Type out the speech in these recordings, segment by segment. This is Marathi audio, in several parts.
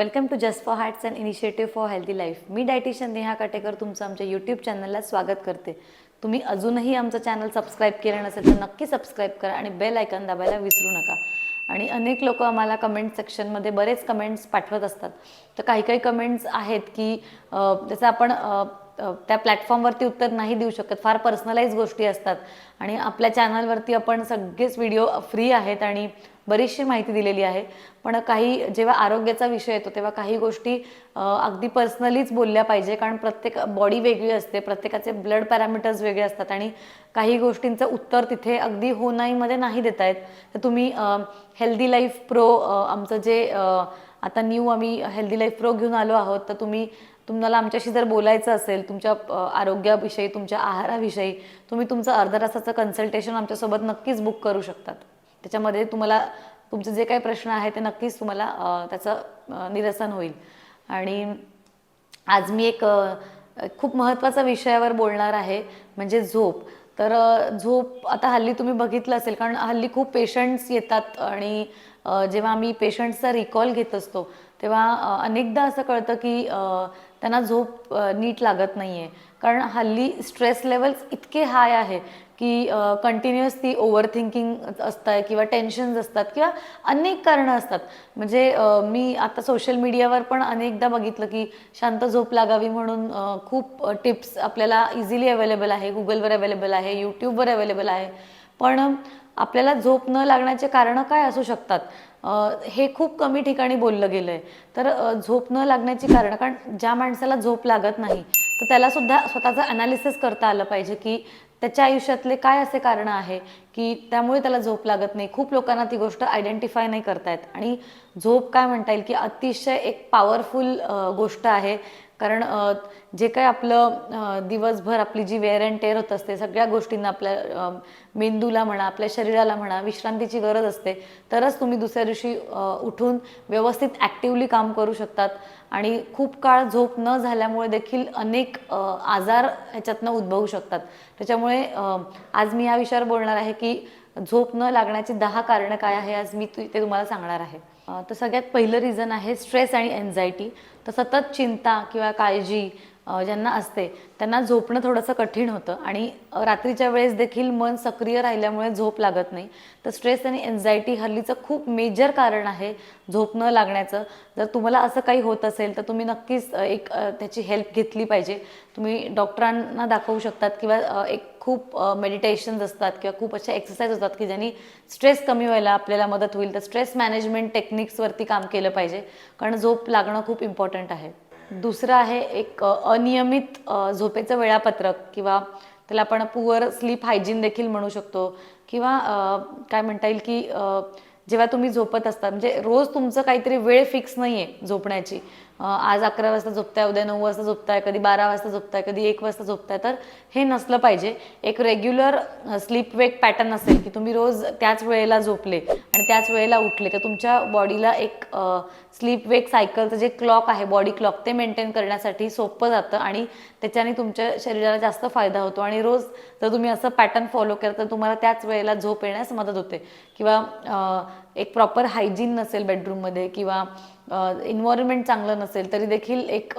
Welcome to just for hearts and initiative for healthy life. Me dietitian Neha Katekar तुमचं आमच्या यूट्यूब चॅनलला स्वागत करते. तुम्ही अजूनही आमचं चॅनल सबस्क्राईब केलं नसेल तर नक्की सबस्क्राईब करा आणि बेल आयकन दाबायला विसरू नका. आणि अनेक लोक आम्हाला कमेंट सेक्शनमध्ये बरेच कमेंट्स पाठवत असतात. तर काही काही कमेंट्स आहेत की त्याचा आपण त्या प्लॅटफॉर्मवरती उत्तर नाही देऊ शकत. फार पर्सनलाइज गोष्टी असतात. आणि आपल्या चॅनलवरती आपण सगळेच व्हिडिओ फ्री आहेत आणि बरीचशी माहिती दिलेली आहे. पण काही जेव्हा आरोग्याचा विषय येतो तेव्हा काही गोष्टी अगदी पर्सनलीच बोलल्या पाहिजे. कारण प्रत्येक बॉडी वेगळी असते. प्रत्येकाचे ब्लड पॅरामीटर्स वेगळे असतात. आणि काही गोष्टींचं उत्तर तिथे अगदी हो नाहीमध्ये नाही देता येत. तर तुम्ही हेल्दी लाईफ प्रो आमचं जे आता न्यू आम्ही हेल्दी लाईफ प्रो घेऊन आलो आहोत. तर तुम्ही तुम्हाला आमच्याशी जर बोलायचं असेल तुमच्या आरोग्याविषयी तुमच्या आहाराविषयी तुम्ही तुमचं अर्धा तासाचं कन्सल्टेशन आमच्यासोबत नक्कीच बुक करू शकतात. त्याच्यामध्ये तुम्हाला तुमचे जे काही प्रश्न आहेत ते नक्कीच तुम्हाला त्याचं निरसन होईल. आणि आज मी एक खूप महत्त्वाचा विषयावर बोलणार आहे म्हणजे झोप. तर झोप आता हल्ली तुम्ही बघितलं असेल कारण हल्ली खूप पेशंट्स येतात आणि जेव्हा आम्ही पेशंटचा रिकॉल घेत असतो तेव्हा अनेकदा असं कळतं की त्यांना झोप नीट लागत नाही आहे कारण हल्ली स्ट्रेस लेवल्स इतके हाय आहे की कंटिन्युअस ती ओव्हर थिंकिंग असतं किंवा टेन्शन्स असतात किंवा अनेक कारणं असतात. म्हणजे मी आता सोशल मीडियावर पण अनेकदा बघितलं की शांत झोप लागावी म्हणून खूप टिप्स आपल्याला इझिली अवेलेबल आहे. गुगलवर अवेलेबल आहे यूट्यूबवर अवेलेबल आहे. पण आपल्याला झोप न लागण्याचे कारणं काय असू शकतात? हे खूप कमी ठिकाणी बोललं गेलं आहे तर झोप न लागण्याची कारणं कारण ज्या माणसाला झोप लागत नाही तर त्याला सुद्धा स्वतःचं अनालिसिस करता आलं पाहिजे की त्याच्या आयुष्यातले काय असे कारणं आहे की त्यामुळे त्याला झोप लागत नाही. खूप लोकांना ती गोष्ट आयडेंटिफाय नाही करतायत आणि झोप काय म्हणता येईल की अतिशय एक पॉवरफुल गोष्ट आहे. कारण जे काय आपलं दिवसभर आपली जी वेअर अँड टेअर होत असते सगळ्या गोष्टींना आपल्या मेंदूला म्हणा आपल्या शरीराला म्हणा विश्रांतीची गरज असते तरच तुम्ही दुसऱ्या दिवशी उठून व्यवस्थित ॲक्टिवली काम करू शकतात. आणि खूप काळ झोप न झाल्यामुळे देखील अनेक आजार ह्याच्यातनं उद्भवू शकतात. त्याच्यामुळे आज मी या विषयावर बोलणार आहे की झोप न लागण्याची दहा कारणं काय आहे आज मी ते तुम्हाला सांगणार आहे. तर सगळ्यात पहिलं रिझन आहे स्ट्रेस आणि एन्झायटी तर सतत चिंता किंवा काळजी ज्यांना असते त्यांना झोपणं थोडंसं कठीण होतं. आणि रात्रीच्या वेळेस देखील मन सक्रिय राहिल्यामुळे झोप लागत नाही. तर स्ट्रेस आणि एन्झायटी हल्लीचं खूप मेजर कारण आहे झोप न लागण्याचं. जर तुम्हाला असं काही होत असेल तर तुम्ही नक्कीच एक त्याची हेल्प घेतली पाहिजे. तुम्ही डॉक्टरांना दाखवू शकतात किंवा एक खूप मेडिटेशन्स असतात किंवा खूप अशा एक्सरसाइज असतात की ज्यांनी स्ट्रेस कमी व्हायला आपल्याला मदत होईल. तर स्ट्रेस मॅनेजमेंट टेक्निक्सवरती काम केलं पाहिजे. कारण झोप लागणं खूप इम्पॉर्टंट आहे. दुसरं आहे एक अनियमित झोपेचं वेळापत्रक किंवा त्याला आपण पुअर स्लीप हायजीन देखील म्हणू शकतो. किंवा काय म्हणता येईल की जेव्हा तुम्ही झोपत असता म्हणजे रोज तुमचं काहीतरी वेळ फिक्स नाही आहे झोपण्याची. आज अकरा वाजता झोपताय उद्या नऊ वाजता झोपताय कधी बारा वाजता झोपताय कधी एक वाजता झोपताय. तर हे नसलं पाहिजे. एक रेग्युलर स्लीप वेक पॅटर्न असेल की तुम्ही रोज त्याच वेळेला झोपले आणि त्याच वेळेला उठले तर तुमच्या बॉडीला एक स्लीप वेक सायकलचं जे क्लॉक आहे बॉडी क्लॉक ते मेंटेन करण्यासाठी सोपं जातं आणि त्याच्याने तुमच्या शरीराला जास्त फायदा होतो. आणि रोज जर तुम्ही असं पॅटर्न फॉलो केलं तर तुम्हाला त्याच वेळेला झोप येण्यास मदत होते. किंवा एक प्रॉपर हायजीन नसेल बेडरूममध्ये किंवा इन्व्हायरमेंट चांगलं नसेल तरी देखील एक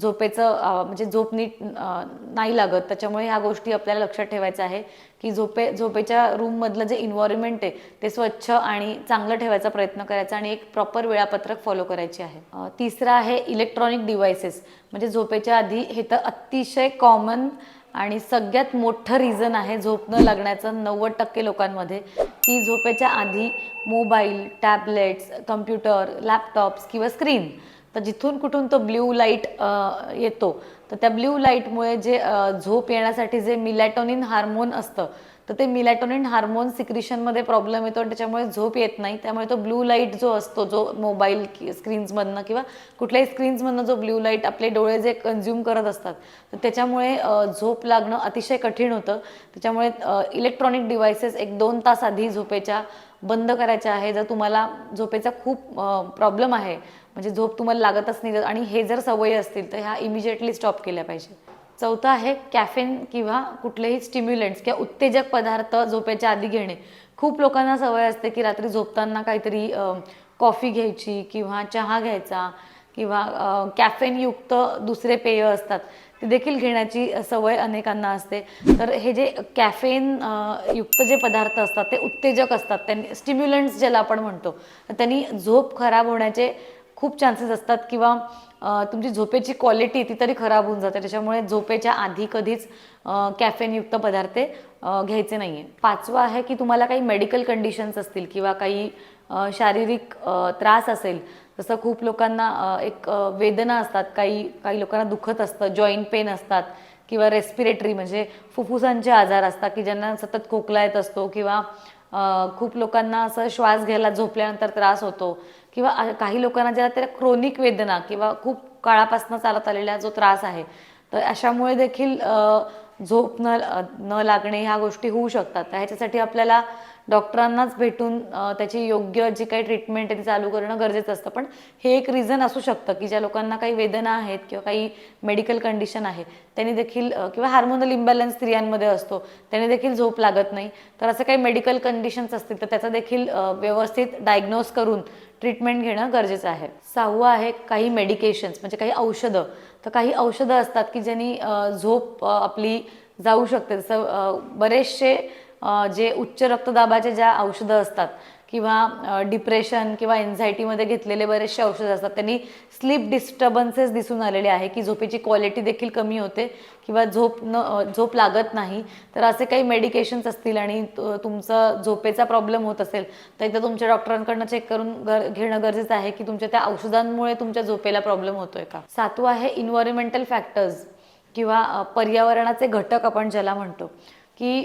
झोपेचं म्हणजे झोप नीट नाही लागत. त्याच्यामुळे ह्या गोष्टी आपल्याला लक्षात ठेवायच्या आहे की झोपे झोपेच्या रूममधलं जे इन्व्हायरमेंट आहे ते स्वच्छ आणि चांगलं ठेवायचा प्रयत्न करायचा आणि एक प्रॉपर वेळापत्रक फॉलो करायचे आहे. तिसरं आहे इलेक्ट्रॉनिक डिव्हायसेस म्हणजे झोपेच्या आधी हे तर अतिशय कॉमन आणि सगळ्यात मोठं रिझन आहे झोप न लागण्याचं नव्वद टक्के लोकांमध्ये की झोपेच्या आधी मोबाईल टॅबलेट्स कम्प्युटर लॅपटॉप्स किंवा स्क्रीन तर जिथून कुठून तो ब्ल्यू लाइट येतो तर त्या ब्ल्यू लाईटमुळे जे झोप येण्यासाठी जे मिलॅटोनिन हार्मोन असतं तर ते मिलॅटोनिन हार्मोन सिक्रिशनमध्ये प्रॉब्लेम येतो आणि त्याच्यामुळे झोप येत नाही. त्यामुळे तो ब्लू लाइट जो असतो जो मोबाईल स्क्रीन्समधनं किंवा कुठल्याही स्क्रीन्समधनं जो ब्ल्यू लाइट आपले डोळे जे कन्झ्युम करत असतात तर त्याच्यामुळे झोप लागणं अतिशय कठीण होतं. त्याच्यामुळे इलेक्ट्रॉनिक डिव्हायसेस एक दोन तास आधी झोपेच्या बंद करायचे आहे जर तुम्हाला झोपेचा खूप प्रॉब्लेम आहे म्हणजे झोप तुम्हाला लागतच नाही आणि हे जर सवयी असतील तर ह्या इमिजिएटली स्टॉप केल्या पाहिजे. चौथं आहे कॅफेन किंवा कुठलेही स्टिम्युलंट्स किंवा उत्तेजक पदार्थ झोपेच्या आधी घेणे. खूप लोकांना सवय असते की रात्री झोपताना काहीतरी कॉफी घ्यायची किंवा चहा घ्यायचा किंवा कॅफेनयुक्त दुसरे पेय असतात. ती देखील घेण्याची सवय अनेकांना असते. तर हे जे कॅफेन युक्त जे पदार्थ असतात ते उत्तेजक असतात. त्यांनी स्टिम्युलंट्स ज्याला आपण म्हणतो त्यांनी झोप खराब होण्याचे खूप चान्सेस असतात किंवा तुमची झोपेची क्वालिटी ती तरी खराब होऊन जाते. त्याच्यामुळे झोपेच्या आधी कधीच कॅफेनयुक्त पदार्थ घ्यायचे नाही आहे पाचवा आहे की तुम्हाला काही मेडिकल कंडिशन्स असतील किंवा काही शारीरिक त्रास असेल जसं खूप लोकांना एक वेदना असतात काही काही लोकांना दुखत असतं जॉईंट पेन असतात किंवा रेस्पिरेटरी म्हणजे फुफ्फुसांचे आजार असतात की ज्यांना सतत खोकला येत असतो किंवा खूप लोकांना असं श्वास घ्यायला झोपल्यानंतर त्रास होतो किंवा काही लोकांना ज्याला त्या क्रोनिक वेदना किंवा खूप काळापासून चालत आलेला जो त्रास आहे तर अशामुळे देखील झोप न न लागणे ह्या गोष्टी होऊ शकतात. ह्याच्यासाठी आपल्याला डॉक्टरांनाच भेटून त्याची योग्य जी काही ट्रीटमेंट आहे ती चालू करणं गरजेचं असतं. पण हे एक रिझन असू शकतं की ज्या लोकांना काही वेदना आहेत किंवा काही मेडिकल कंडिशन आहे त्यांनी देखील किंवा हार्मोनल इम्बॅलन्स स्त्रियांमध्ये असतो त्याने देखील झोप लागत नाही. तर असं काही मेडिकल कंडिशन्स असतील तर त्याचा देखील व्यवस्थित डायग्नोज करून ट्रीटमेंट घेणं गरजेचं आहे. सहावं आहे काही मेडिकेशन्स म्हणजे काही औषधं. तर काही औषधं असतात की ज्यांनी झोप आपली जाऊ शकते. जसं बरेचसे जे उच्च रक्तदाबाचे ज्या औषधं असतात किंवा डिप्रेशन किंवा एन्झायटीमध्ये घेतलेले बरेचसे औषधं असतात. त्यांनी स्लीप डिस्टर्बन्सेस दिसून आलेले आहे की झोपेची क्वालिटी देखील कमी होते किंवा झोप न झोप लागत नाही. तर असे काही मेडिकेशन्स असतील आणि तुमचा झोपेचा प्रॉब्लेम होत असेल तर एकदा तुमच्या डॉक्टरांकडनं चेक करून गर घेणं गरजेचं आहे की तुमच्या त्या औषधांमुळे तुमच्या झोपेला प्रॉब्लेम होतोय का? सातवं आहे इन्व्हायरमेंटल फॅक्टर्स किंवा पर्यावरणाचे घटक आपण ज्याला म्हणतो. की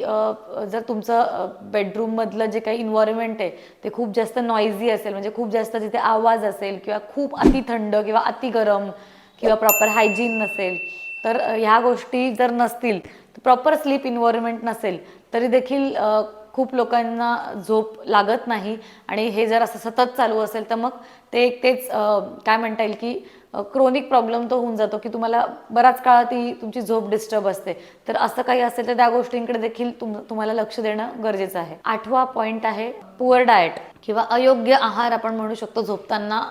जर तुमचं बेडरूममधलं जे काही इन्व्हायरमेंट आहे ते खूप जास्त नॉईझी असेल म्हणजे खूप जास्त तिथे आवाज असेल किंवा खूप अति थंड किंवा अति गरम किंवा प्रॉपर हायजीन नसेल तर ह्या गोष्टी जर नसतील प्रॉपर स्लीप इन्व्हायरमेंट नसेल तरी देखील खूप लोकांना झोप लागत नाही आणि हे जर असं सतत चालू असेल तर मग ते एक तेच काय म्हणता येईल की क्रोनिक प्रॉब्लेम तो होऊन जातो की तुम्हाला बराच काळ ती तुमची झोप डिस्टर्ब असते. तर असं काही असेल तर त्या गोष्टींकडे देखील तुम तुम्हाला लक्ष देणं गरजेचं आहे. आठवा पॉईंट आहे पुअर डाएट किंवा अयोग्य आहार आपण म्हणू शकतो झोपताना.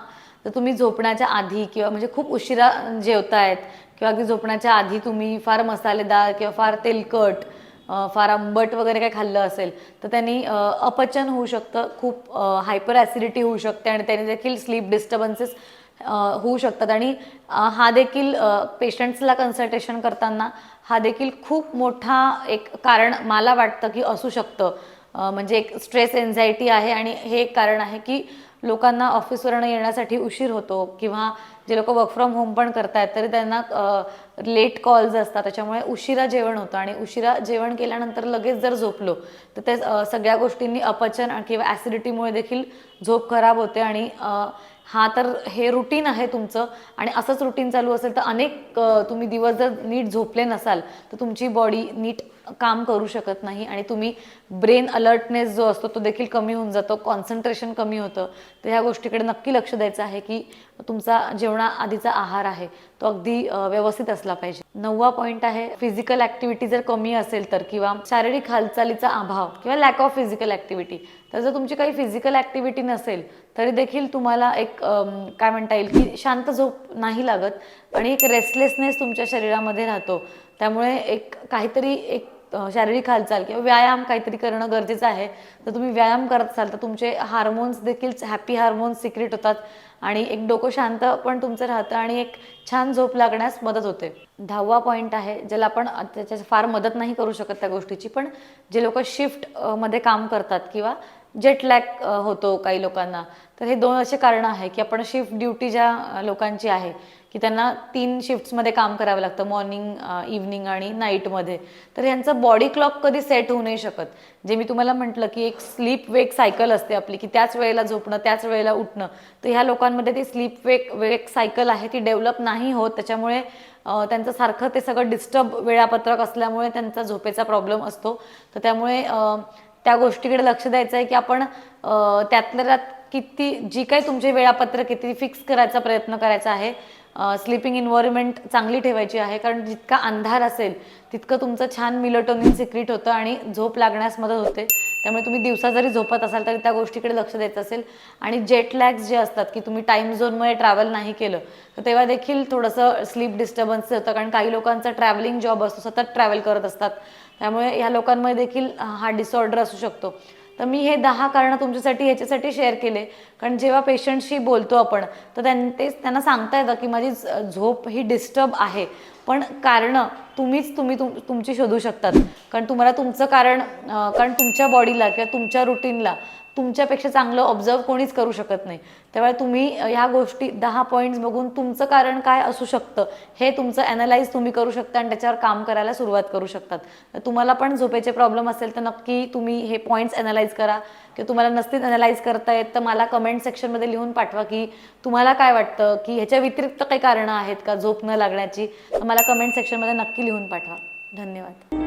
तर तुम्ही झोपण्याच्या आधी किंवा म्हणजे खूप उशिरा जेवतायत किंवा की झोपण्याच्या आधी तुम्ही फार मसालेदार किंवा फार तेलकट फार आंबट वगैरे काय खाल्लं असेल तर त्यांनी अपचन होऊ शकतं खूप हायपर ॲसिडिटी होऊ शकते आणि त्यांनी देखील स्लीप डिस्टर्बन्सेस होऊ शकतात. आणि हा देखील पेशंट्सला कन्सल्टेशन करताना हा देखील खूप मोठा एक कारण मला वाटतं की असू शकतं. म्हणजे एक स्ट्रेस एन्झायटी आहे आणि हे एक कारण आहे की लोकांना ऑफिसवरनं येण्यासाठी उशीर होतो किंवा जे लोक वर्क फ्रॉम होम पण करतायत तरी त्यांना लेट कॉल्स असतात. त्याच्यामुळे उशिरा जेवण होतं आणि उशिरा जेवण केल्यानंतर लगेच जर झोपलो तर ते सगळ्या गोष्टींनी अपचन किंवा ॲसिडिटीमुळे देखील झोप खराब होते आणि हा तर हे रुटीन आहे तुमचं आणि असंच रुटीन चालू असेल तर अनेक तुम्ही दिवस जर नीट झोपले नसाल तर तुमची बॉडी नीट काम करू शकत नाही आणि तुम्ही ब्रेन अलर्टनेस जो असतो तो देखील कमी होऊन जातो कॉन्सन्ट्रेशन कमी होतं. तर ह्या गोष्टीकडे नक्की लक्ष द्यायचं आहे की तुमचा जेवणा आधीचा आहार आहे तो अगदी व्यवस्थित असला पाहिजे. नववा पॉईंट आहे फिजिकल ॲक्टिव्हिटी जर कमी असेल तर किंवा शारीरिक हालचालीचा अभाव किंवा लॅक ऑफ फिजिकल ॲक्टिव्हिटी तर जर तुमची काही फिजिकल ॲक्टिव्हिटी नसेल तरी देखील तुम्हाला एक काय म्हणता येईल की शांत झोप नाही लागत आणि एक रेस्टलेसनेस तुमच्या शरीरामध्ये राहतो. त्यामुळे एक काहीतरी एक शारीरिक हालचाल किंवा व्यायाम काहीतरी करणं गरजेचं आहे. तर तुम्ही व्यायाम करत असाल तर तुमचे हार्मोन्स देखील हॅपी हार्मोन्स सिक्रेट होतात आणि एक डोकं शांत पण तुमचं राहतं आणि एक छान झोप लागण्यास मदत होते. दहावा पॉईंट आहे ज्याला आपण त्याच्या फार मदत नाही करू शकत त्या गोष्टीची पण जे लोक शिफ्टमध्ये काम करतात किंवा जेट लॅक होतो काही लोकांना तर हे दोन असे कारणं आहे की आपण शिफ्ट ड्युटी ज्या लोकांची आहे की त्यांना तीन शिफ्ट्समध्ये काम करावं लागतं मॉर्निंग इव्हनिंग आणि नाईटमध्ये तर यांचं बॉडी क्लॉक कधी सेट होऊ नाही शकत. जे मी तुम्हाला म्हटलं की एक स्लीप वेक सायकल असते आपली की त्याच वेळेला झोपणं त्याच वेळेला उठणं. तर ह्या लोकांमध्ये ती स्लीप वेक वेक सायकल आहे ती डेव्हलप नाही होत. त्याच्यामुळे त्यांचं सारखं ते सगळं डिस्टर्ब वेळापत्रक असल्यामुळे त्यांचा झोपेचा प्रॉब्लेम असतो. तर त्यामुळे त्या गोष्टीकडे लक्ष द्यायचं आहे की आपण त्यातल्या त्यात किती जी काही तुमचे वेळापत्रक किती फिक्स करायचा प्रयत्न करायचा आहे. स्लिपिंग इन्व्हायरमेंट चांगली ठेवायची आहे. कारण जितका अंधार असेल तितकं तुमचं छान मिलोटोनिन सिक्रेट होतं आणि झोप लागण्यास मदत होते. त्यामुळे तुम्ही दिवसा जरी झोपत असाल तरी त्या गोष्टीकडे लक्ष द्यायचं असेल. आणि जेट लॅग्स जे असतात की तुम्ही टाईम झोनमुळे ट्रॅव्हल नाही केलं तर तेव्हा देखील थोडंसं स्लीप डिस्टर्बन्स होतं. कारण काही लोकांचा ट्रॅव्हलिंग जॉब असतो सतत ट्रॅव्हल करत असतात. त्यामुळे ह्या लोकांमध्ये देखील हा डिसऑर्डर असू शकतो. तर मी हे दहा कारणं तुमच्यासाठी ह्याच्यासाठी शेअर केले. कारण जेव्हा पेशंटशी बोलतो आपण तर त्यां ते त्यांना सांगता येतं की माझी झोप ही डिस्टर्ब आहे. पण कारणं तुम्हीच तुम्ही तुम तुमची शोधू शकतात. कारण तुम्हाला तुमचं कारण कारण तुमच्या बॉडीला किंवा तुमच्या रुटीनला तुमच्यापेक्षा चांगलं ऑब्झर्व कोणीच करू शकत नाही. त्यामुळे तुम्ही ह्या गोष्टी दहा पॉईंट्स बघून तुमचं कारण काय असू शकतं हे तुमचं ॲनालाइज तुम्ही करू शकता आणि त्याच्यावर काम करायला सुरुवात करू शकतात. तुम्हाला पण झोपेचे प्रॉब्लेम असेल तर नक्की तुम्ही हे पॉईंट्स ॲनालाइज करा. किंवा तुम्हाला नसतील अनालाइज करता येत तर मला कमेंट सेक्शनमध्ये लिहून पाठवा की तुम्हाला काय वाटतं की ह्याच्या व्यतिरिक्त काही कारणं आहेत का झोप न लागण्याची? तर मला कमेंट सेक्शनमध्ये नक्की लिहून पाठवा. धन्यवाद.